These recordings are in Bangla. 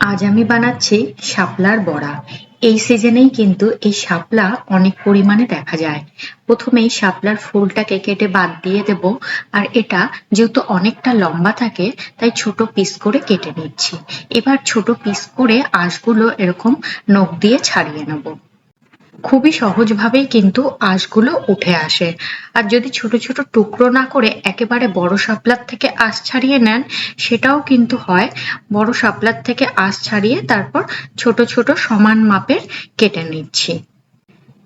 আজ আমি বানাচ্ছি শাপলার বড়া। এই সিজনেই কিন্তু এই শাপলা অনেক পরিমাণে দেখা যায়। প্রথমেই শাপলার ফুলটাকে কেটে বাদ দিয়ে দেব, আর এটা যেহেতু অনেকটা লম্বা থাকে, তাই ছোট পিস করে কেটে নিচ্ছি। এবার ছোট পিস করে আঁশগুলো এরকম নখ দিয়ে ছাড়িয়ে নেব। খুবই সহজভাবেই কিন্তু আঁশগুলো উঠে আসে। আর যদি ছোট ছোট টুকরো না করে একেবারে বড় শাপলার থেকে আঁশ ছাড়িয়ে নেন, সেটাও কিন্তু হয়। বড় শাপলার থেকে আঁশ ছাড়িয়ে তারপর ছোট ছোট সমান মাপের কেটে নিচ্ছি।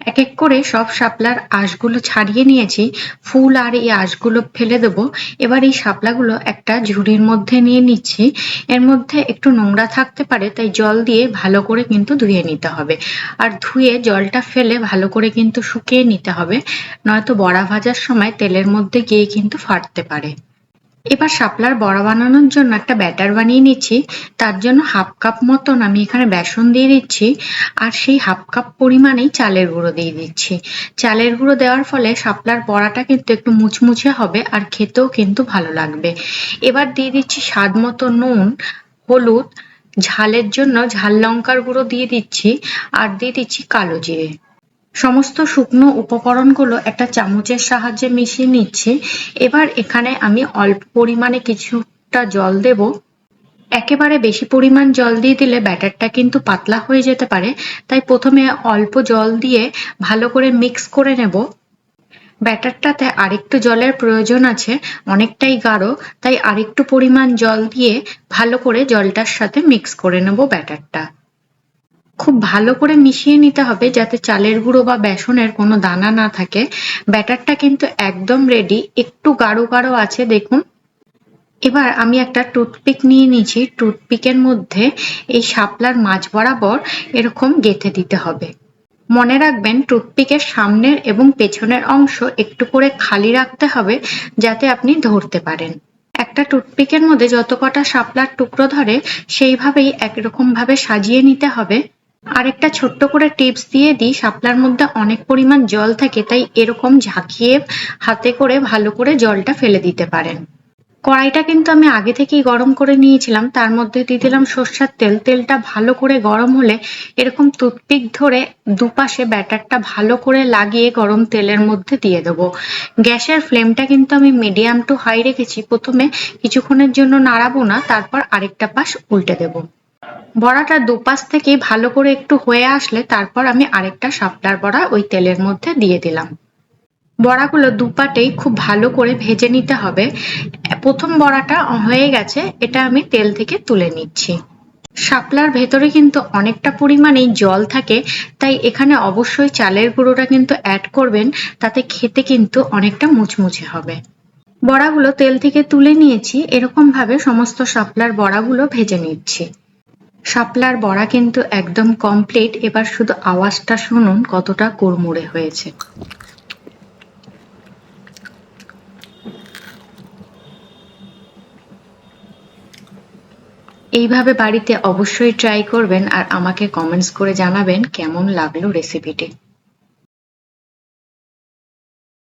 এক এক করে সব শাপলার আঁশগুলো ছাড়িয়ে নিয়েছি। ফুল আর এই আঁশগুলো ফেলে দেব। এবার এই শাপলাগুলো একটা ঝুড়ির মধ্যে নিয়ে নিচ্ছি। এর মধ্যে একটু নোংরা থাকতে পারে, তাই জল দিয়ে ভালো করে কিন্তু ধুয়ে নিতে হবে। আর ধুয়ে জলটা ফেলে ভালো করে কিন্তু শুকিয়ে নিতে হবে। নয়তো বড়া ভাজার সময় তেলের মধ্যে গিয়ে কিন্তু ফাটতে পারে। এবার শাপলার বড়া বানানোর জন্য একটা ব্যাটার বানিয়ে নিচ্ছি। তার জন্য হাফ কাপ মতন আমি এখানে বেসন দিয়ে দিচ্ছি আর সেই হাফ কাপ পরিমাণেই চালের গুঁড়ো দিয়ে দিচ্ছি। চালের গুঁড়ো দেওয়ার ফলে শাপলার বড়াটা কিন্তু একটু মুচমুচে হবে আর খেতেও কিন্তু ভালো লাগবে। এবার দিয়ে দিচ্ছি স্বাদ মতো নুন, হলুদ, ঝালের জন্য ঝাল লঙ্কার গুঁড়ো দিয়ে দিচ্ছি আর দিয়ে দিচ্ছি কালো জিরে। সমস্ত শুকনো উপকরণগুলো একটা চামচের সাহায্যে মিশিয়ে নিচ্ছি। এবার এখানে আমি অল্প পরিমাণে কিছুটা জল দেব। একেবারে বেশি পরিমাণ জল দিয়ে দিলে ব্যাটারটা কিন্তু পাতলা হয়ে যেতে পারে। তাই প্রথমে অল্প জল দিয়ে ভালো করে মিক্স করে নেব। ব্যাটারটাতে আরেকটু জলের প্রয়োজন আছে, অনেকটাই গাঢ়। তাই আরেকটু পরিমাণ জল দিয়ে ভালো করে জলটার সাথে মিক্স করে নেব ব্যাটারটা। খুব ভালো করে মিশিয়ে নিতে হবে যাতে চালের গুঁড়ো বা বেসনের কোনো দানা না থাকে। ব্যাটারটা কিন্তু একদম রেডি একটু গাঢ় গাঢ় আছে, দেখুন। এবার আমি একটা টুথপিক নিয়ে নিয়েছি। টুথপিকের মধ্যে এই শাপলার মাছ বরাবর এরকম গেঁথে দিতে হবে। মনে রাখবেন টুথপিকের সামনের এবং পেছনের অংশ একটু করে খালি রাখতে হবে যাতে আপনি ধরতে পারেন। একটা টুথপিকের মধ্যে যত কটা শাপলার টুকরো ধরে, সেইভাবেই একরকম ভাবে সাজিয়ে নিতে হবে। আরেকটা ছোট্ট করে টিপস দিয়ে দিই, শাপলার মধ্যে অনেক পরিমাণ জল থাকে, তাই এরকম ঝাঁকিয়ে হাতে করে ভালো করে জলটা ফেলে দিতে পারেন। কড়াইটা কিন্তু আমি আগে থেকেই গরম করে নিয়েছিলাম, তার মধ্যে দিয়ে দিলাম সর্ষার তেল। তেলটা ভালো করে গরম হলে এরকম টুথপিক ধরে দুপাশে ব্যাটারটা ভালো করে লাগিয়ে গরম তেলের মধ্যে দিয়ে দেবো। গ্যাসের ফ্লেমটা কিন্তু আমি মিডিয়াম টু হাই রেখেছি, প্রথমে কিছুক্ষণের জন্য নাড়াবো না, তারপর আরেকটা পাশ উল্টে দেবো। বড়াটা দুপাশ থেকে ভালো করে একটু হয়ে আসলে তারপর আমি আরেকটা শাপলার বড়া ওই তেলের মধ্যে দিয়ে দিলাম। বড়াগুলো দুপাটেই খুব ভালো করে ভেজে নিতে হবে। প্রথম বড়াটা হয়ে গেছে, এটা আমি তেল থেকে তুলে নিচ্ছি। শাপলার ভেতরে কিন্তু অনেকটা পরিমাণেই জল থাকে, তাই এখানে অবশ্যই চালের গুঁড়োটা কিন্তু অ্যাড করবেন, তাতে খেতে কিন্তু অনেকটা মুচমুচে হবে। বড়াগুলো তেল থেকে তুলে নিয়েছি এরকম ভাবে সমস্ত শাপলার বড়াগুলো ভেজে নিচ্ছি। শাপলার বড়া কিন্তু একদম কমপ্লিট এবার শুধু আওয়াজটা শুনুন কতটা কুড়মুড়ে হয়েছে। এইভাবে বাড়িতে অবশ্যই ট্রাই করবেন আর আমাকে কমেন্টস করে জানাবেন কেমন লাগল রেসিপিটি